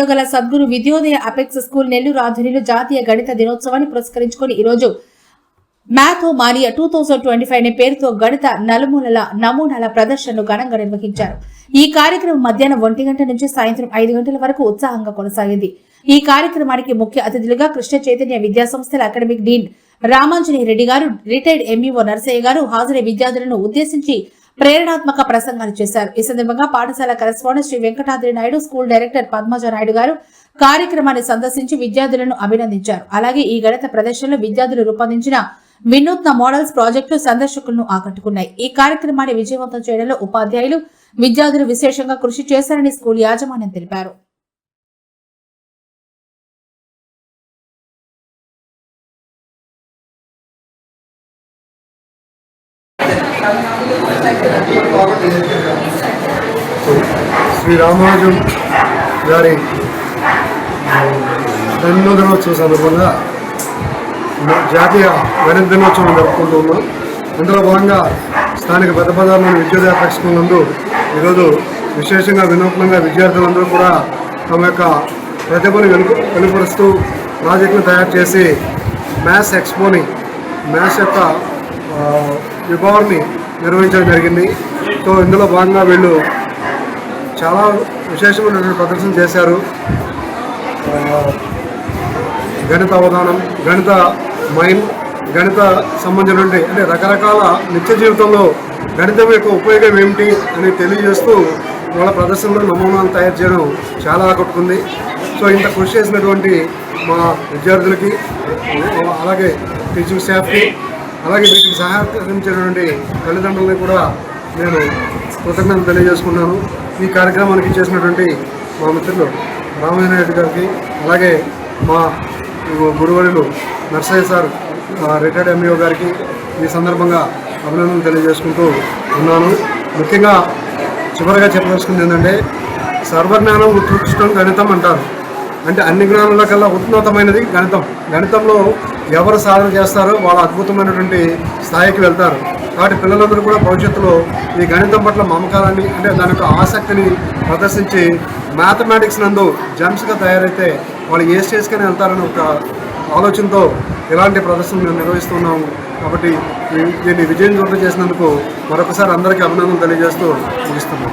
నగర్లో గల Sadguru Vidyodaya apex school Nellore ఆధ్వర్యంలో జాతీయ గణిత దినోత్సవాన్ని పురస్కరించుకొని ఈ రోజు matho mania two thousand twenty five అనే పేరుతో గణిత నలుమూలల నమూనాల ప్రదర్శనను ఘనంగా నిర్వహించారు. ఈ కార్యక్రమం మధ్యాహ్నం ఒంటి గంట నుంచి సాయంత్రం ఐదు గంటల వరకు ఉత్సాహంగా కొనసాగింది. ఈ కార్యక్రమానికి ముఖ్య అతిథులుగా కృష్ణ చైతన్య విద్యా సంస్థల అకాడమిక్ డీన్ రామాంజనేయ రెడ్డి గారు రిటైర్డ్ ఎంఈఓ నరసయ్య గారు హాజరై విద్యార్థులను ఉద్దేశించి ప్రేరణాత్మక ప్రసంగాలు చేశారు. ఈ సందర్భంగా పాఠశాల correspondent Shri Venkatadri Naidu school director Padmaja Naidu గారు కార్యక్రమాన్ని సందర్శించి విద్యార్థులను అభినందించారు. అలాగే ఈ గణిత ప్రదర్శనలో విద్యార్థులు రూపొందించిన వినూత్న మోడల్స్ ప్రాజెక్టులు సందర్శకులను ఆకట్టుకున్నాయి. ఈ కార్యక్రమాన్ని విజయవంతం చేయడంలో ఉపాధ్యాయులు విద్యార్థులు విశేషంగా కృషి చేశారని స్కూల్ యాజమాన్యం తెలిపారు. శ్రీ రామానుజం గారి జన్మ సందర్భంగా జాతీయ గణిత దినోత్సవం జరుపుకుంటూ ఉన్నాం. ఇందులో భాగంగా స్థానిక పెద్ద బజార్లోని విద్యోదయ నందు ఈరోజు విశేషంగా వినూత్నంగా విద్యార్థులందరూ కూడా తమ యొక్క ప్రతిభను వెలుగు వెలుపరుస్తూ ప్రాజెక్టును తయారు చేసి మ్యాథ్స్ ఎక్స్పోని మ్యాథ్స్ యొక్క విభావాన్ని నిర్వహించడం జరిగింది. సో ఇందులో భాగంగా వీళ్ళు చాలా విశేషమైనటువంటి ప్రదర్శన చేశారు. గణిత అవధానం గణిత మైండ్ గణిత సంబంధించినటువంటి అంటే రకరకాల నిత్య జీవితంలో గణితం యొక్క ఉపయోగం ఏమిటి అని తెలియజేస్తూ వాళ్ళ ప్రదర్శనలో నమూనాలు తయారు చేయడం చాలా ఆకట్టుకుంది. సో ఇంత కృషి చేసినటువంటి మా విద్యార్థులకి అలాగే టీచింగ్ స్టాఫ్కి అలాగే వీటికి సహకరించినటువంటి తల్లిదండ్రులని కూడా నేను కృతజ్ఞతలు తెలియజేసుకున్నాను. ఈ కార్యక్రమానికి చేసినటువంటి మా మిత్రులు రామయ్య రెడ్డి గారికి అలాగే మా గురువరులు నర్సయ్య సార్ రిటైర్డ్ ఎంఈఓ గారికి ఈ సందర్భంగా అభినందనలు తెలియజేసుకుంటూ ఉన్నాను. ముఖ్యంగా చివరిగా చెప్పదలుచుకుంది ఏంటంటే సర్వజ్ఞానం ఉత్కృష్టం గణితం అంటారు. అంటే అన్ని జ్ఞానాల కల్లా ఉన్నతమైనది గణితం. గణితంలో ఎవరు సాధన చేస్తారో వాళ్ళు అద్భుతమైనటువంటి స్థాయికి వెళ్తారు. కాబట్టి పిల్లలందరూ కూడా భవిష్యత్తులో ఈ గణితం పట్ల మమకారాన్ని అంటే దాని యొక్క ఆసక్తిని ప్రదర్శించి మ్యాథమెటిక్స్ నందు జమ్స్గా తయారైతే వాళ్ళు ఏ స్టేజ్కైనా వెళ్తారని ఒక ఆలోచనతో ఇలాంటి ప్రదర్శనలు మేము నిర్వహిస్తున్నాము. కాబట్టి దీన్ని విజయం విజయవంతం చేసినందుకు మరొకసారి అందరికీ అభినందనలు తెలియజేస్తూ ముగిస్తున్నాం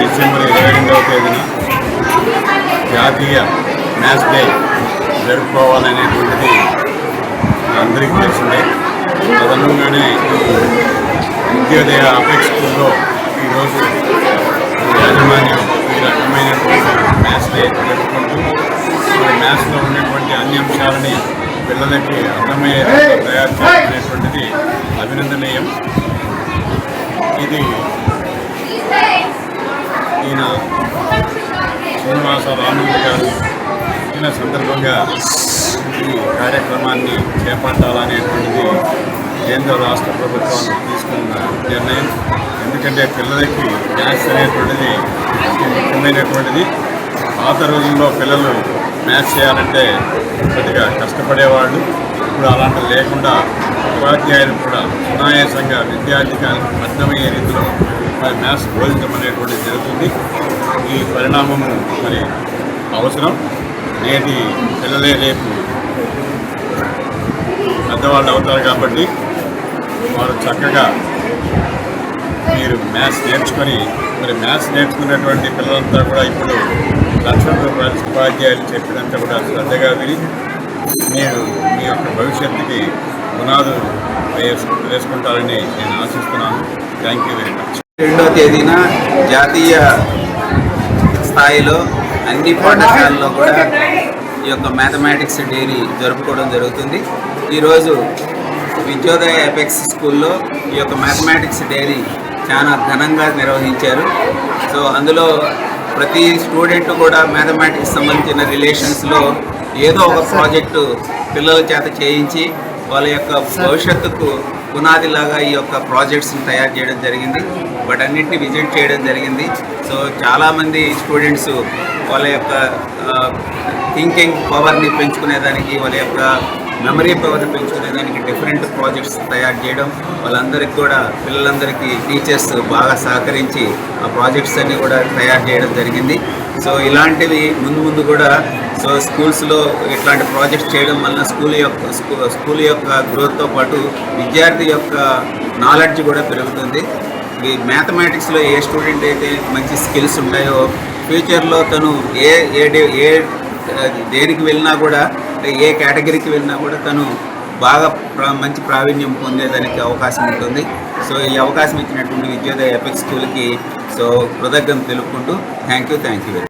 డిసెంబర్ ఇరవై రెండవ తేదీన జాతీయ మ్యాథ్స్ డే జరుపుకోవాలనేటువంటిది అందరికీ తెలిసిందే. అదనంగానే విద్యోదయ అపెక్స్ స్కూల్లో ఈరోజు యాజమాన్యం ఈ రకమైనటువంటి మ్యాథ్స్ డే జరుపుకుంటూ మ్యాథ్స్లో ఉన్నటువంటి అన్ని అంశాలని పిల్లలకి అర్థమయ్యే తయారు చేసుకునేటువంటిది అభినందనీయం. ఇది ఈయన శ్రీనివాస రాములు గారు పుట్టిన సందర్భంగా ఈ కార్యక్రమాన్ని చేపట్టాలనేటువంటిది కేంద్ర రాష్ట్ర ప్రభుత్వాలు తీసుకున్న నిర్ణయం. ఎందుకంటే పిల్లలకి మ్యాథ్స్ అనేటువంటిది ముఖ్యమైనటువంటిది. పాత రోజుల్లో పిల్లలు మ్యాథ్స్ చేయాలంటే కొద్దిగా కష్టపడేవాళ్ళు. ఇప్పుడు అలాంటి లేకుండా ఉపాధ్యాయులు కూడా సునాయాసంగా విద్యార్థికి అర్థమయ్యే రీతిలో మరి మ్యాథ్స్ బోధించడం అనేటువంటిది జరుగుతుంది. ఈ పరిణామము మరి అవసరం. నేటి పిల్లలే రేపు పెద్దవాళ్ళు అవుతారు కాబట్టి వారు చక్కగా మీరు మ్యాథ్స్ నేర్చుకొని మరి మ్యాథ్స్ నేర్చుకున్నటువంటి పిల్లలంతా కూడా ఇప్పుడు లక్షల రూపాయలు ఉపాధ్యాయులు చెప్పినంత కూడా శ్రద్ధగా విని మీరు మీ యొక్క భవిష్యత్తుకి పునాదు వేసు వేసుకుంటారని నేను ఆశిస్తున్నాను. థ్యాంక్ యూ వెరీ మచ్ రెండో తేదీన జాతీయ స్థాయిలో అన్ని పాఠశాలల్లో కూడా ఈ యొక్క మ్యాథమెటిక్స్ డేని జరుపుకోవడం జరుగుతుంది. ఈరోజు విద్యోదయ ఎపెక్స్ స్కూల్లో ఈ యొక్క మ్యాథమెటిక్స్ డేని చాలా ఘనంగా నిర్వహించారు. సో అందులో ప్రతి స్టూడెంట్ కూడా మ్యాథమెటిక్స్ సంబంధించిన రిలేషన్స్లో ఏదో ఒక ప్రాజెక్టు పిల్లల చేత చేయించి వాళ్ళ యొక్క భవిష్యత్తుకు పునాదిలాగా ఈ యొక్క ప్రాజెక్ట్స్ని తయారు చేయడం జరిగింది. వాటన్నింటిని విజిట్ చేయడం జరిగింది. సో చాలామంది స్టూడెంట్స్ వాళ్ళ యొక్క థింకింగ్ పవర్ని పెంచుకునేదానికి వాళ్ళ యొక్క మెమరీ పవర్ పెంచుకునే దానికి డిఫరెంట్ ప్రాజెక్ట్స్ తయారు చేయడం వాళ్ళందరికీ కూడా పిల్లలందరికీ టీచర్స్ బాగా సహకరించి ఆ ప్రాజెక్ట్స్ అన్ని కూడా తయారు చేయడం జరిగింది. సో ఇలాంటివి ముందు ముందు కూడా సో స్కూల్స్లో ఇట్లాంటి ప్రాజెక్ట్స్ చేయడం వలన స్కూల్ యొక్క స్కూ- స్కూల్ యొక్క గ్రోత్తో పాటు విద్యార్థి యొక్క నాలెడ్జ్ కూడా పెరుగుతుంది. ఈ మ్యాథమెటిక్స్లో ఏ స్టూడెంట్ అయితే మంచి స్కిల్స్ ఉంటాయో ఫ్యూచర్లో తను ఏ ఏ డే- ఏ దేనికి వెళ్ళినా కూడా ఏ కేటగిరీకి వెళ్ళినా కూడా తను బాగా మంచి ప్రావీణ్యం పొందేదానికి అవకాశం ఉంటుంది సో ఈ అవకాశం ఇచ్చినటువంటి విద్యోదయ ఎఫెక్ స్కూల్కి సో కృతజ్ఞత తెలుపుకుంటూ thank you thank you very.